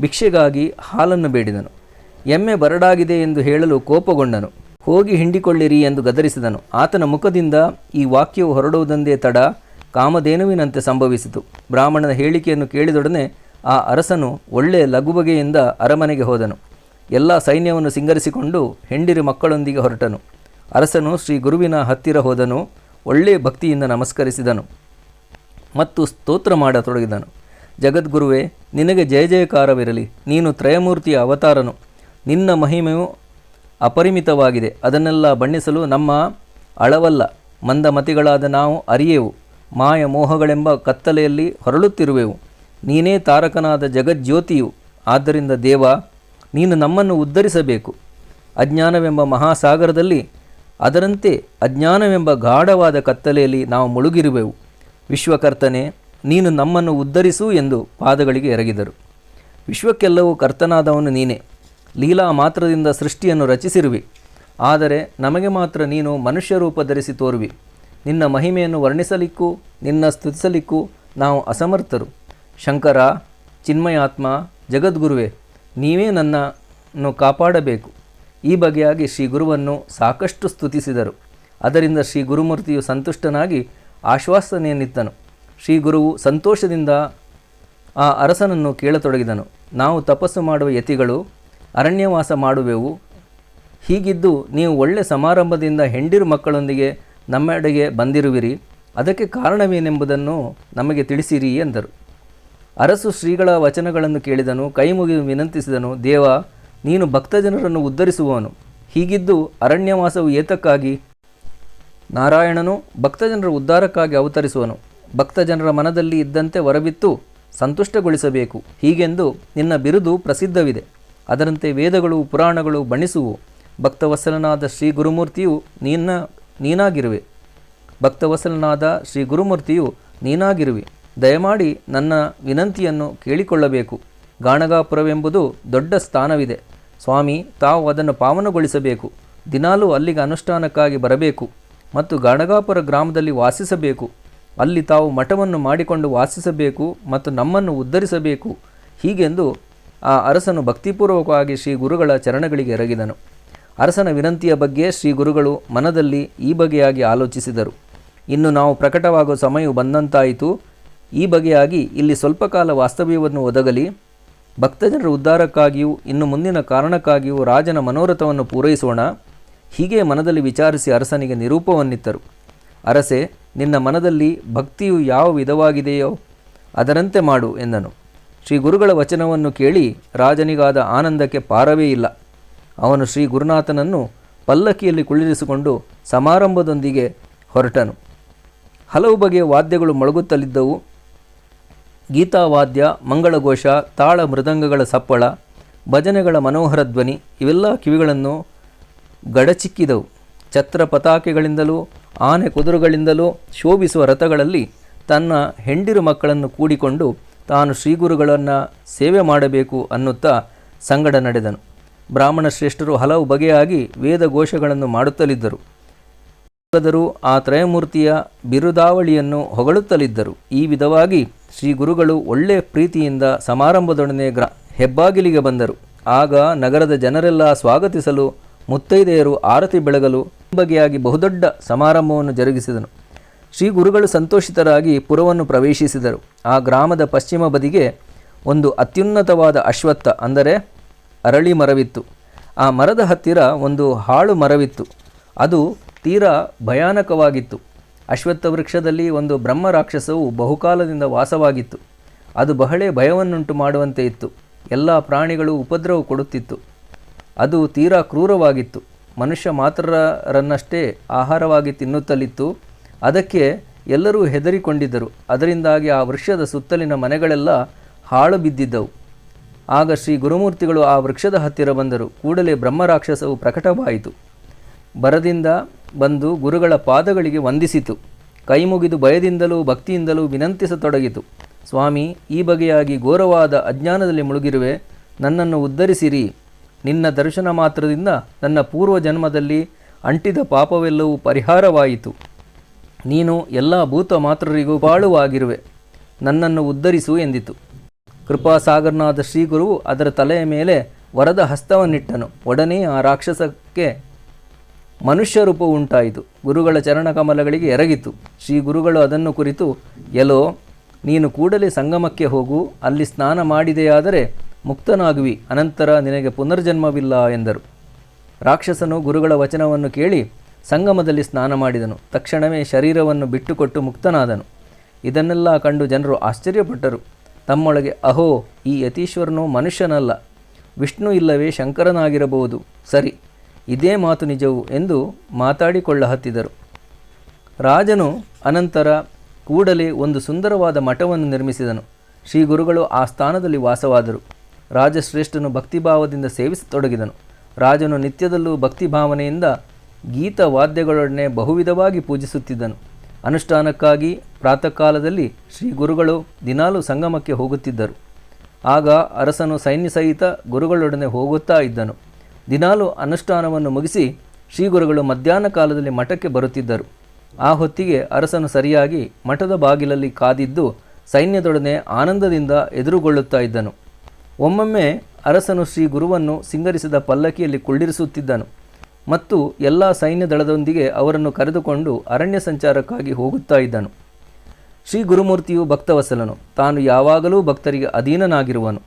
ಭಿಕ್ಷೆಗಾಗಿ ಹಾಲನ್ನು ಬೇಡಿದನು. ಎಮ್ಮೆ ಬರಡಾಗಿದೆ ಎಂದು ಹೇಳಲು ಕೋಪಗೊಂಡನು. ಹೋಗಿ ಹಿಂಡಿಕೊಳ್ಳಿರಿ ಎಂದು ಗದರಿಸಿದನು. ಆತನ ಮುಖದಿಂದ ಈ ವಾಕ್ಯವು ಹೊರಡುವುದೊಂದೇ ತಡ ಕಾಮಧೇನುವಿನಂತೆ ಸಂಭವಿಸಿತು. ಬ್ರಾಹ್ಮಣನ ಹೇಳಿಕೆಯನ್ನು ಕೇಳಿದೊಡನೆ ಆ ಅರಸನು ಒಳ್ಳೆಯ ಲಘುಬಗೆಯಿಂದ ಅರಮನೆಗೆ ಹೋದನು. ಎಲ್ಲ ಸೈನ್ಯವನ್ನು ಸಿಂಗರಿಸಿಕೊಂಡು ಹೆಂಡಿರಿ ಮಕ್ಕಳೊಂದಿಗೆ ಹೊರಟನು. ಅರಸನು ಶ್ರೀ ಗುರುವಿನ ಹತ್ತಿರ ಹೋದನು ಒಳ್ಳೆಯ ಭಕ್ತಿಯಿಂದ ನಮಸ್ಕರಿಸಿದನು ಮತ್ತು ಸ್ತೋತ್ರ ಮಾಡತೊಡಗಿದನು. ಜಗದ್ಗುರುವೇ, ನಿನಗೆ ಜಯ ಜಯಕಾರವಿರಲಿ. ನೀನು ತ್ರಯಮೂರ್ತಿಯ ಅವತಾರನು. ನಿನ್ನ ಮಹಿಮೆಯು ಅಪರಿಮಿತವಾಗಿದೆ. ಅದನ್ನೆಲ್ಲ ಬಣ್ಣಿಸಲು ನಮ್ಮ ಅಳವಲ್ಲ. ಮಂದಮತಿಗಳಾದ ನಾವು ಅರಿಯೆವು. ಮಾಯ ಮೋಹಗಳೆಂಬ ಕತ್ತಲೆಯಲ್ಲಿ ಹೊರಳುತ್ತಿರುವೆವು. ನೀನೇ ತಾರಕನಾದ ಜಗಜ್ಯೋತಿಯು. ಆದ್ದರಿಂದ ದೇವ, ನೀನು ನಮ್ಮನ್ನು ಉದ್ಧರಿಸಬೇಕು. ಅಜ್ಞಾನವೆಂಬ ಮಹಾಸಾಗರದಲ್ಲಿ, ಅದರಂತೆ ಅಜ್ಞಾನವೆಂಬ ಗಾಢವಾದ ಕತ್ತಲೆಯಲ್ಲಿ ನಾವು ಮುಳುಗಿರುವೆವು. ವಿಶ್ವಕರ್ತನೆ, ನೀನು ನಮ್ಮನ್ನು ಉದ್ಧರಿಸು ಎಂದು ಪಾದಗಳಿಗೆ ಎರಗಿದರು. ವಿಶ್ವಕ್ಕೆಲ್ಲವೂ ಕರ್ತನಾದವನು ನೀನೇ. ಲೀಲಾ ಮಾತ್ರದಿಂದ ಸೃಷ್ಟಿಯನ್ನು ರಚಿಸಿರುವಿ. ಆದರೆ ನಮಗೆ ಮಾತ್ರ ನೀನು ಮನುಷ್ಯ ರೂಪ ಧರಿಸಿ ತೋರುವಿ. ನಿನ್ನ ಮಹಿಮೆಯನ್ನು ವರ್ಣಿಸಲಿಕ್ಕೂ, ನಿನ್ನ ಸ್ತುತಿಸಲಿಕ್ಕೂ ನಾವು ಅಸಮರ್ಥರು. ಶಂಕರ, ಚಿನ್ಮಯಾತ್ಮ, ಜಗದ್ಗುರುವೆ, ನೀವೇ ನನ್ನನ್ನು ಕಾಪಾಡಬೇಕು. ಈ ಬಗೆಯಾಗಿ ಶ್ರೀ ಗುರುವನ್ನು ಸಾಕಷ್ಟು ಸ್ತುತಿಸಿದರು. ಅದರಿಂದ ಶ್ರೀ ಗುರುಮೂರ್ತಿಯು ಸಂತುಷ್ಟನಾಗಿ ಆಶ್ವಾಸನೆಯನ್ನಿತ್ತನು. ಶ್ರೀ ಗುರುವು ಸಂತೋಷದಿಂದ ಆ ಅರಸನನ್ನು ಕೇಳತೊಡಗಿದನು. ನಾವು ತಪಸ್ಸು ಮಾಡುವ ಯತಿಗಳು, ಅರಣ್ಯವಾಸ ಮಾಡುವೆವು. ಹೀಗಿದ್ದು ನೀವು ಒಳ್ಳೆ ಸಮಾರಂಭದಿಂದ ಹೆಂಡಿರು ಮಕ್ಕಳೊಂದಿಗೆ ನಮ್ಮೆಡೆಗೆ ಬಂದಿರುವಿರಿ. ಅದಕ್ಕೆ ಕಾರಣವೇನೆಂಬುದನ್ನು ನಮಗೆ ತಿಳಿಸಿರಿ ಎಂದರು. ಅರಸು ಶ್ರೀಗಳ ವಚನಗಳನ್ನು ಕೇಳಿದನು ಕೈ ಮುಗಿದು ವಿನಂತಿಸಿದನು, ದೇವ, ನೀನು ಭಕ್ತಜನರನ್ನು ಉದ್ಧರಿಸುವವನು. ಹೀಗಿದ್ದು ಅರಣ್ಯವಾಸವು ಏತಕ್ಕಾಗಿ? ನಾರಾಯಣನು ಭಕ್ತಜನರ ಉದ್ಧಾರಕ್ಕಾಗಿ ಅವತರಿಸುವನು. ಭಕ್ತಜನರ ಮನದಲ್ಲಿ ಇದ್ದಂತೆ ಹೊರಬಿತ್ತು ಸಂತುಷ್ಟಗೊಳಿಸಬೇಕು. ಹೀಗೆಂದು ನಿನ್ನ ಬಿರುದು ಪ್ರಸಿದ್ಧವಿದೆ. ಅದರಂತೆ ವೇದಗಳು, ಪುರಾಣಗಳು ಬಣಿಸುವು ಭಕ್ತವತ್ಸಲನಾದ ಶ್ರೀ ಗುರುಮೂರ್ತಿಯು ನಿನ್ನ ನೀನಾಗಿರುವೆ. ಭಕ್ತವಸಲನಾದ ಶ್ರೀ ಗುರುಮೂರ್ತಿಯು ನೀನಾಗಿರುವೆ. ದಯಮಾಡಿ ನನ್ನ ವಿನಂತಿಯನ್ನು ಕೇಳಿಕೊಳ್ಳಬೇಕು. ಗಾಣಗಾಪುರವೆಂಬುದು ದೊಡ್ಡ ಸ್ಥಾನವಿದೆ. ಸ್ವಾಮಿ, ತಾವು ಅದನ್ನು ಪಾವನಗೊಳಿಸಬೇಕು. ದಿನಾಲೂ ಅಲ್ಲಿಗೆ ಅನುಷ್ಠಾನಕ್ಕಾಗಿ ಬರಬೇಕು ಮತ್ತು ಗಾಣಗಾಪುರ ಗ್ರಾಮದಲ್ಲಿ ವಾಸಿಸಬೇಕು. ಅಲ್ಲಿ ತಾವು ಮಠವನ್ನು ಮಾಡಿಕೊಂಡು ವಾಸಿಸಬೇಕು ಮತ್ತು ನಮ್ಮನ್ನು ಉದ್ಧರಿಸಬೇಕು. ಹೀಗೆಂದು ಆ ಅರಸನು ಭಕ್ತಿಪೂರ್ವಕವಾಗಿ ಶ್ರೀ ಗುರುಗಳ ಚರಣಗಳಿಗೆ ಎರಗಿದನು. ಅರಸನ ವಿನಂತಿಯ ಬಗ್ಗೆ ಶ್ರೀ ಗುರುಗಳು ಮನದಲ್ಲಿ ಈ ಬಗೆಯಾಗಿ ಆಲೋಚಿಸಿದರು. ಇನ್ನು ನಾವು ಪ್ರಕಟವಾಗುವ ಸಮಯವು ಬಂದಂತಾಯಿತು. ಈ ಬಗೆಯಾಗಿ ಇಲ್ಲಿ ಸ್ವಲ್ಪ ಕಾಲ ವಾಸ್ತವ್ಯವನ್ನು ಒದಗಲಿ. ಭಕ್ತಜನರ ಉದ್ಧಾರಕ್ಕಾಗಿಯೂ, ಇನ್ನು ಮುಂದಿನ ಕಾರಣಕ್ಕಾಗಿಯೂ ರಾಜನ ಮನೋರಥವನ್ನು ಪೂರೈಸೋಣ. ಹೀಗೆ ಮನದಲ್ಲಿ ವಿಚಾರಿಸಿ ಅರಸನಿಗೆ ನಿರೂಪವನ್ನಿತ್ತರು. ಅರಸೆ, ನಿನ್ನ ಮನದಲ್ಲಿ ಭಕ್ತಿಯು ಯಾವ ವಿಧವಾಗಿದೆಯೋ ಅದರಂತೆ ಮಾಡು ಎಂದನು. ಶ್ರೀ ಗುರುಗಳ ವಚನವನ್ನು ಕೇಳಿ ರಾಜನಿಗಾದ ಆನಂದಕ್ಕೆ ಪಾರವೇ ಇಲ್ಲ. ಅವನು ಶ್ರೀ ಗುರುನಾಥನನ್ನು ಪಲ್ಲಕ್ಕಿಯಲ್ಲಿ ಕುಳ್ಳಿರಿಸಿಕೊಂಡು ಸಮಾರಂಭದೊಂದಿಗೆ ಹೊರಟನು. ಹಲವು ಬಗೆಯ ವಾದ್ಯಗಳು ಮೊಳಗುತ್ತಲಿದ್ದವು ಗೀತಾವಾದ್ಯ, ಮಂಗಳಘೋಷ, ತಾಳ ಮೃದಂಗಗಳ ಸಪ್ಪಳ, ಭಜನೆಗಳ ಮನೋಹರ ಧ್ವನಿ ಇವೆಲ್ಲ ಕಿವಿಗಳನ್ನು ಗಡಚಿಕ್ಕಿದವು. ಛತ್ರ ಪತಾಕೆಗಳಿಂದಲೂ, ಆನೆ ಕುದುರುಗಳಿಂದಲೂ ಶೋಭಿಸುವ ರಥಗಳಲ್ಲಿ ತನ್ನ ಹೆಂಡಿರು ಮಕ್ಕಳನ್ನು ಕೂಡಿಕೊಂಡು ತಾನು ಶ್ರೀಗುರುಗಳನ್ನು ಸೇವೆ ಮಾಡಬೇಕು ಅನ್ನುತ್ತಾ ಸಂಗಡ ನಡೆದನು. ಬ್ರಾಹ್ಮಣ ಶ್ರೇಷ್ಠರು ಹಲವು ಬಗೆಯಾಗಿ ವೇದ ಘೋಷಗಳನ್ನು ಮಾಡುತ್ತಲಿದ್ದರು. ಆ ತ್ರಯಮೂರ್ತಿಯ ಬಿರುದಾವಳಿಯನ್ನು ಹೊಗಳುತ್ತಲಿದ್ದರು. ಈ ವಿಧವಾಗಿ ಶ್ರೀ ಗುರುಗಳು ಒಳ್ಳೆಯ ಪ್ರೀತಿಯಿಂದ ಸಮಾರಂಭದೊಡನೆ ಗ್ರ ಹೆಬ್ಬಾಗಿಲಿಗೆ ಬಂದರು. ಆಗ ನಗರದ ಜನರೆಲ್ಲ ಸ್ವಾಗತಿಸಲು ಮುತ್ತೈದೆಯರು ಆರತಿ ಬೆಳಗಲು ಬಗೆಯಾಗಿ ಬಹುದೊಡ್ಡ ಸಮಾರಂಭವನ್ನು ಜರುಗಿಸಿದನು. ಶ್ರೀ ಗುರುಗಳು ಸಂತೋಷಿತರಾಗಿ ಪುರವನ್ನು ಪ್ರವೇಶಿಸಿದರು. ಆ ಗ್ರಾಮದ ಪಶ್ಚಿಮ ಬದಿಗೆ ಒಂದು ಅತ್ಯುನ್ನತವಾದ ಅಶ್ವತ್ಥ ಅಂದರೆ ಅರಳಿ ಮರವಿತ್ತು. ಆ ಮರದ ಹತ್ತಿರ ಒಂದು ಹಾಳು ಮರವಿತ್ತು. ಅದು ತೀರಾ ಭಯಾನಕವಾಗಿತ್ತು. ಅಶ್ವತ್ಥ ವೃಕ್ಷದಲ್ಲಿ ಒಂದು ಬ್ರಹ್ಮ ರಾಕ್ಷಸವು ಬಹುಕಾಲದಿಂದ ವಾಸವಾಗಿತ್ತು. ಅದು ಬಹಳ ಭಯವನ್ನುಂಟು ಮಾಡುವಂತೆ ಇತ್ತು. ಎಲ್ಲ ಪ್ರಾಣಿಗಳು ಉಪದ್ರವ ಕೊಡುತ್ತಿತ್ತು. ಅದು ತೀರಾ ಕ್ರೂರವಾಗಿತ್ತು. ಮನುಷ್ಯ ಮಾತ್ರರನ್ನಷ್ಟೇ ಆಹಾರವಾಗಿ ತಿನ್ನುತ್ತಲಿತ್ತು. ಅದಕ್ಕೆ ಎಲ್ಲರೂ ಹೆದರಿಕೊಂಡಿದ್ದರು. ಅದರಿಂದಾಗಿ ಆ ವೃಕ್ಷದ ಸುತ್ತಲಿನ ಮನೆಗಳೆಲ್ಲ ಹಾಳು ಬಿದ್ದಿದ್ದವು. ಆಗ ಶ್ರೀ ಗುರುಮೂರ್ತಿಗಳು ಆ ವೃಕ್ಷದ ಹತ್ತಿರ ಬಂದರು. ಕೂಡಲೇ ಬ್ರಹ್ಮರಾಕ್ಷಸವು ಪ್ರಕಟವಾಯಿತು. ಬರದಿಂದ ಬಂದು ಗುರುಗಳ ಪಾದಗಳಿಗೆ ವಂದಿಸಿತು. ಕೈ ಮುಗಿದು ಭಯದಿಂದಲೂ ಭಕ್ತಿಯಿಂದಲೂ ವಿನಂತಿಸತೊಡಗಿತು. ಸ್ವಾಮಿ, ಈ ಬಗೆಯಾಗಿ ಘೋರವಾದ ಅಜ್ಞಾನದಲ್ಲಿ ಮುಳುಗಿರುವೆ, ನನ್ನನ್ನು ಉದ್ಧರಿಸಿರಿ. ನಿನ್ನ ದರ್ಶನ ಮಾತ್ರದಿಂದ ನನ್ನ ಪೂರ್ವ ಜನ್ಮದಲ್ಲಿ ಅಂಟಿದ ಪಾಪವೆಲ್ಲವೂ ಪರಿಹಾರವಾಯಿತು. ನೀನು ಎಲ್ಲ ಭೂತ ಮಾತ್ರರಿಗೂ ಬಾಳುವಾಗಿರುವೆ ನನ್ನನ್ನು ಉದ್ಧರಿಸು ಎಂದಿತು. ಕೃಪಾಸಾಗರನಾದ ಶ್ರೀಗುರುವು ಅದರ ತಲೆಯ ಮೇಲೆ ವರದ ಹಸ್ತವನ್ನಿಟ್ಟನು. ಒಡನೆ ಆ ರಾಕ್ಷಸಕ್ಕೆ ಮನುಷ್ಯ ರೂಪ ಉಂಟಾಯಿತು. ಗುರುಗಳ ಚರಣಕಮಲಗಳಿಗೆ ಎರಗಿತು. ಶ್ರೀ ಗುರುಗಳು ಅದನ್ನು ಕುರಿತು ಎಲೋ ನೀನು ಕೂಡಲೇ ಸಂಗಮಕ್ಕೆ ಹೋಗು, ಅಲ್ಲಿ ಸ್ನಾನ ಮಾಡಿದೆಯಾದರೆ ಮುಕ್ತನಾಗುವಿ, ಅನಂತರ ನಿನಗೆ ಪುನರ್ಜನ್ಮವಿಲ್ಲ ಎಂದರು. ರಾಕ್ಷಸನು ಗುರುಗಳ ವಚನವನ್ನು ಕೇಳಿ ಸಂಗಮದಲ್ಲಿ ಸ್ನಾನ ಮಾಡಿದನು. ತಕ್ಷಣವೇ ಶರೀರವನ್ನು ಬಿಟ್ಟುಕೊಟ್ಟು ಮುಕ್ತನಾದನು. ಇದನ್ನೆಲ್ಲ ಕಂಡು ಜನರು ಆಶ್ಚರ್ಯಪಟ್ಟರು. ತಮ್ಮೊಳಗೆ ಅಹೋ, ಈ ಯತೀಶ್ವರನು ಮನುಷ್ಯನಲ್ಲ. ವಿಷ್ಣು ಇಲ್ಲವೇ ಶಂಕರನಾಗಿರಬಹುದು. ಸರಿ, ಇದೇ ಮಾತು ನಿಜವು ಎಂದು ಮಾತಾಡಿಕೊಳ್ಳ ಹತ್ತಿದರು. ರಾಜನು ಅನಂತರ ಕೂಡಲೇ ಒಂದು ಸುಂದರವಾದ ಮಠವನ್ನು ನಿರ್ಮಿಸಿದನು. ಶ್ರೀ ಗುರುಗಳು ಆ ಸ್ಥಾನದಲ್ಲಿ ವಾಸವಾದರು. ರಾಜಶ್ರೇಷ್ಠನು ಭಕ್ತಿಭಾವದಿಂದ ಸೇವಿಸತೊಡಗಿದನು. ರಾಜನು ನಿತ್ಯದಲ್ಲೂ ಭಕ್ತಿಭಾವನೆಯಿಂದ ಗೀತ ವಾದ್ಯಗಳೊಡನೆ ಬಹುವಿಧವಾಗಿ ಪೂಜಿಸುತ್ತಿದ್ದನು. ಅನುಷ್ಠಾನಕ್ಕಾಗಿ ಪ್ರಾತಃ ಕಾಲದಲ್ಲಿ ಶ್ರೀ ಗುರುಗಳು ದಿನಾಲು ಸಂಗಮಕ್ಕೆ ಹೋಗುತ್ತಿದ್ದರು. ಆಗ ಅರಸನು ಸೈನ್ಯ ಸಹಿತ ಗುರುಗಳೊಡನೆ ಹೋಗುತ್ತಾ ಇದ್ದನು. ದಿನಾಲು ಅನುಷ್ಠಾನವನ್ನು ಮುಗಿಸಿ ಶ್ರೀ ಗುರುಗಳು ಮಧ್ಯಾಹ್ನ ಕಾಲದಲ್ಲಿ ಮಠಕ್ಕೆ ಬರುತ್ತಿದ್ದರು. ಆ ಹೊತ್ತಿಗೆ ಅರಸನು ಸರಿಯಾಗಿ ಮಠದ ಬಾಗಿಲಲ್ಲಿ ಕಾದಿದ್ದು ಸೈನ್ಯದೊಡನೆ ಆನಂದದಿಂದ ಎದುರುಗೊಳ್ಳುತ್ತಾ ಇದ್ದನು. ಒಮ್ಮೊಮ್ಮೆ ಅರಸನು ಶ್ರೀ ಗುರುವನ್ನು ಸಿಂಗರಿಸಿದ ಪಲ್ಲಕ್ಕಿಯಲ್ಲಿ ಕುಳ್ಳಿರಿಸುತ್ತಿದ್ದನು. ಮತ್ತು ಎಲ್ಲ ಸೈನ್ಯ ದಳದೊಂದಿಗೆ ಅವರನ್ನು ಕರೆದುಕೊಂಡು ಅರಣ್ಯ ಸಂಚಾರಕ್ಕಾಗಿ ಹೋಗುತ್ತಾ ಇದ್ದನು. ಶ್ರೀ ಗುರುಮೂರ್ತಿಯು ಭಕ್ತವಸಲನು. ತಾನು ಯಾವಾಗಲೂ ಭಕ್ತರಿಗೆ ಅಧೀನನಾಗಿರುವನು.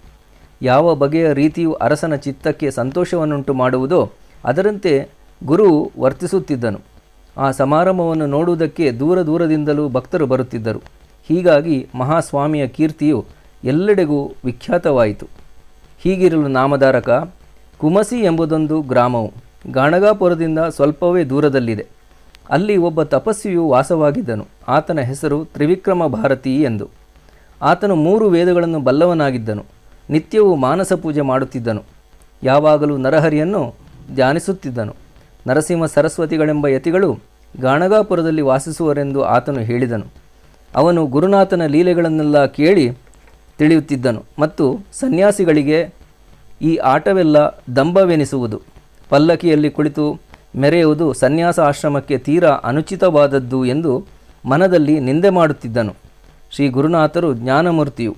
ಯಾವ ಬಗೆಯ ರೀತಿಯು ಅರಸನ ಚಿತ್ತಕ್ಕೆ ಸಂತೋಷವನ್ನುಂಟು ಮಾಡುವುದೋ ಅದರಂತೆ ಗುರು ವರ್ತಿಸುತ್ತಿದ್ದನು. ಆ ಸಮಾರಂಭವನ್ನು ನೋಡುವುದಕ್ಕೆ ದೂರ ದೂರದಿಂದಲೂ ಭಕ್ತರು ಬರುತ್ತಿದ್ದರು. ಹೀಗಾಗಿ ಮಹಾಸ್ವಾಮಿಯ ಕೀರ್ತಿಯು ಎಲ್ಲೆಡೆಗೂ ವಿಖ್ಯಾತವಾಯಿತು. ಹೀಗಿರಲು ನಾಮಧಾರಕ ಕುಮಸಿ ಎಂಬುದೊಂದು ಗ್ರಾಮವು ಗಾಣಗಾಪುರದಿಂದ ಸ್ವಲ್ಪವೇ ದೂರದಲ್ಲಿದೆ. ಅಲ್ಲಿ ಒಬ್ಬ ತಪಸ್ವಿಯು ವಾಸವಾಗಿದ್ದನು. ಆತನ ಹೆಸರು ತ್ರಿವಿಕ್ರಮ ಭಾರತಿ ಎಂದು. ಆತನು ಮೂರು ವೇದಗಳನ್ನು ಬಲ್ಲವನಾಗಿದ್ದನು. ನಿತ್ಯವೂ ಮಾನಸ ಪೂಜೆ ಮಾಡುತ್ತಿದ್ದನು. ಯಾವಾಗಲೂ ನರಹರಿಯನ್ನು ಧ್ಯಾನಿಸುತ್ತಿದ್ದನು. ನರಸಿಂಹ ಸರಸ್ವತಿಗಳೆಂಬ ಯತಿಗಳು ಗಾಣಗಾಪುರದಲ್ಲಿ ವಾಸಿಸುವರೆಂದು ಆತನು ಹೇಳಿದನು. ಅವನು ಗುರುನಾಥನ ಲೀಲೆಗಳನ್ನೆಲ್ಲ ಕೇಳಿ ತಿಳಿಯುತ್ತಿದ್ದನು ಮತ್ತು ಸನ್ಯಾಸಿಗಳಿಗೆ ಈ ಆಟವೆಲ್ಲ ದಂಭವೆನಿಸುವುದು. ಪಲ್ಲಕ್ಕಿಯಲ್ಲಿ ಕುಳಿತು ಮೆರೆಯುವುದು ಸನ್ಯಾಸ ಆಶ್ರಮಕ್ಕೆ ತೀರಾ ಅನುಚಿತವಾದದ್ದು ಎಂದು ಮನದಲ್ಲಿ ನಿಂದೆ ಮಾಡುತ್ತಿದ್ದನು. ಶ್ರೀ ಗುರುನಾಥರು ಜ್ಞಾನಮೂರ್ತಿಯು,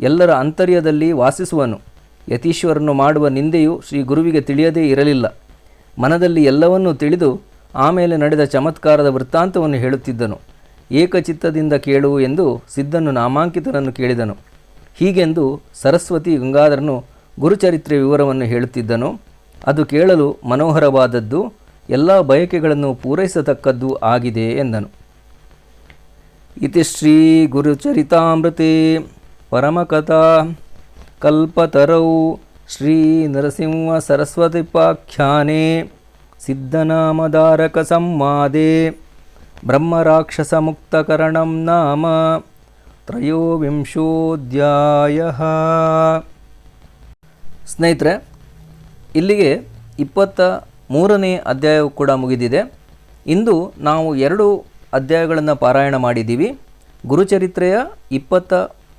ಎಲ್ಲರ ಅಂತರ್ಯದಲ್ಲಿ ವಾಸಿಸುವನು. ಯತೀಶ್ವರನು ಮಾಡುವ ನಿಂದೆಯು ಶ್ರೀ ಗುರುವಿಗೆ ತಿಳಿಯದೇ ಇರಲಿಲ್ಲ. ಮನದಲ್ಲಿ ಎಲ್ಲವನ್ನೂ ತಿಳಿದು ಆಮೇಲೆ ನಡೆದ ಚಮತ್ಕಾರದ ವೃತ್ತಾಂತವನ್ನು ಹೇಳುತ್ತಿದ್ದನು. ಏಕಚಿತ್ತದಿಂದ ಕೇಳು ಎಂದು ಸಿದ್ಧನು ನಾಮಾಂಕಿತರನ್ನು ಕೇಳಿದನು. ಹೀಗೆಂದು ಸರಸ್ವತಿ ಗಂಗಾಧರನು ಗುರುಚರಿತ್ರೆ ವಿವರವನ್ನು ಹೇಳುತ್ತಿದ್ದನು. ಅದು ಕೇಳಲು ಮನೋಹರವಾದದ್ದು, ಎಲ್ಲ ಬಯಕೆಗಳನ್ನು ಪೂರೈಸತಕ್ಕದ್ದು ಆಗಿದೆ ಎಂದನು. ಇತಿ ಶ್ರೀ ಗುರುಚರಿತಾಮೃತೆ ಪರಮಕಥಾ ಕಲ್ಪತರೌ ಶ್ರೀ ನರಸಿಂಹ ಸರಸ್ವತಿಪಾಖ್ಯಾನೆ ಸಿದ್ಧನಾಮಧಾರಕ ಸಂವಾದೆ ಬ್ರಹ್ಮರಾಕ್ಷಸ ಮುಕ್ತಕರಣಂ ನಾಮ ತ್ರಯೋವಿಂಶೋಧ್ಯಾಯ. ಸ್ನೇಹಿತರೆ ಇಲ್ಲಿಗೆ ಇಪ್ಪತ್ತ ಮೂರನೇ ಅಧ್ಯಾಯವು ಕೂಡ ಮುಗಿದಿದೆ. ಇಂದು ನಾವು ಎರಡು ಅಧ್ಯಾಯಗಳನ್ನು ಪಾರಾಯಣ ಮಾಡಿದ್ದೀವಿ. ಗುರುಚರಿತ್ರೆಯ ಇಪ್ಪತ್ತ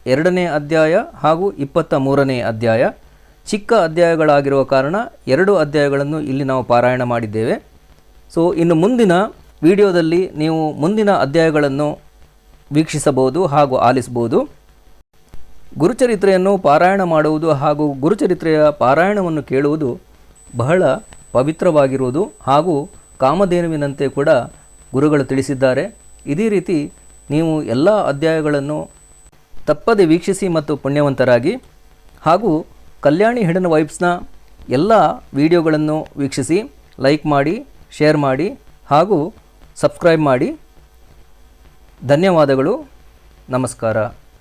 ಎರಡನೇ ಅಧ್ಯಾಯ ಹಾಗೂ ಇಪ್ಪತ್ತ ಮೂರನೇ ಅಧ್ಯಾಯ. ಚಿಕ್ಕ ಅಧ್ಯಾಯಗಳಾಗಿರುವ ಕಾರಣ ಎರಡು ಅಧ್ಯಾಯಗಳನ್ನು ಇಲ್ಲಿ ನಾವು ಪಾರಾಯಣ ಮಾಡಿದ್ದೇವೆ. ಸೊ ಇನ್ನು ಮುಂದಿನ ವಿಡಿಯೋದಲ್ಲಿ ನೀವು ಮುಂದಿನ ಅಧ್ಯಾಯಗಳನ್ನು ವೀಕ್ಷಿಸಬಹುದು ಹಾಗೂ ಆಲಿಸಬಹುದು. ಗುರುಚರಿತ್ರೆಯನ್ನು ಪಾರಾಯಣ ಮಾಡುವುದು ಹಾಗೂ ಗುರುಚರಿತ್ರೆಯ ಪಾರಾಯಣವನ್ನು ಕೇಳುವುದು ಬಹಳ ಪವಿತ್ರವಾಗಿರುವುದು ಹಾಗೂ ಕಾಮಧೇನುವಿನಂತೆ ಕೂಡ ಗುರುಗಳು ತಿಳಿಸಿದ್ದಾರೆ. ಇದೇ ರೀತಿ ನೀವು ಎಲ್ಲ ಅಧ್ಯಾಯಗಳನ್ನು ತಪ್ಪದೆ ವೀಕ್ಷಿಸಿ ಮತ್ತು ಪುಣ್ಯವಂತರಾಗಿ ಹಾಗೂ ಕಲ್ಯಾಣಿ ಹಿಡನ್ ವೈಬ್ಸ್ನ ಎಲ್ಲ ವಿಡಿಯೋಗಳನ್ನು ವೀಕ್ಷಿಸಿ, ಲೈಕ್ ಮಾಡಿ, ಶೇರ್ ಮಾಡಿ ಹಾಗೂ ಸಬ್ಸ್ಕ್ರೈಬ್ ಮಾಡಿ. ಧನ್ಯವಾದಗಳು. ನಮಸ್ಕಾರ.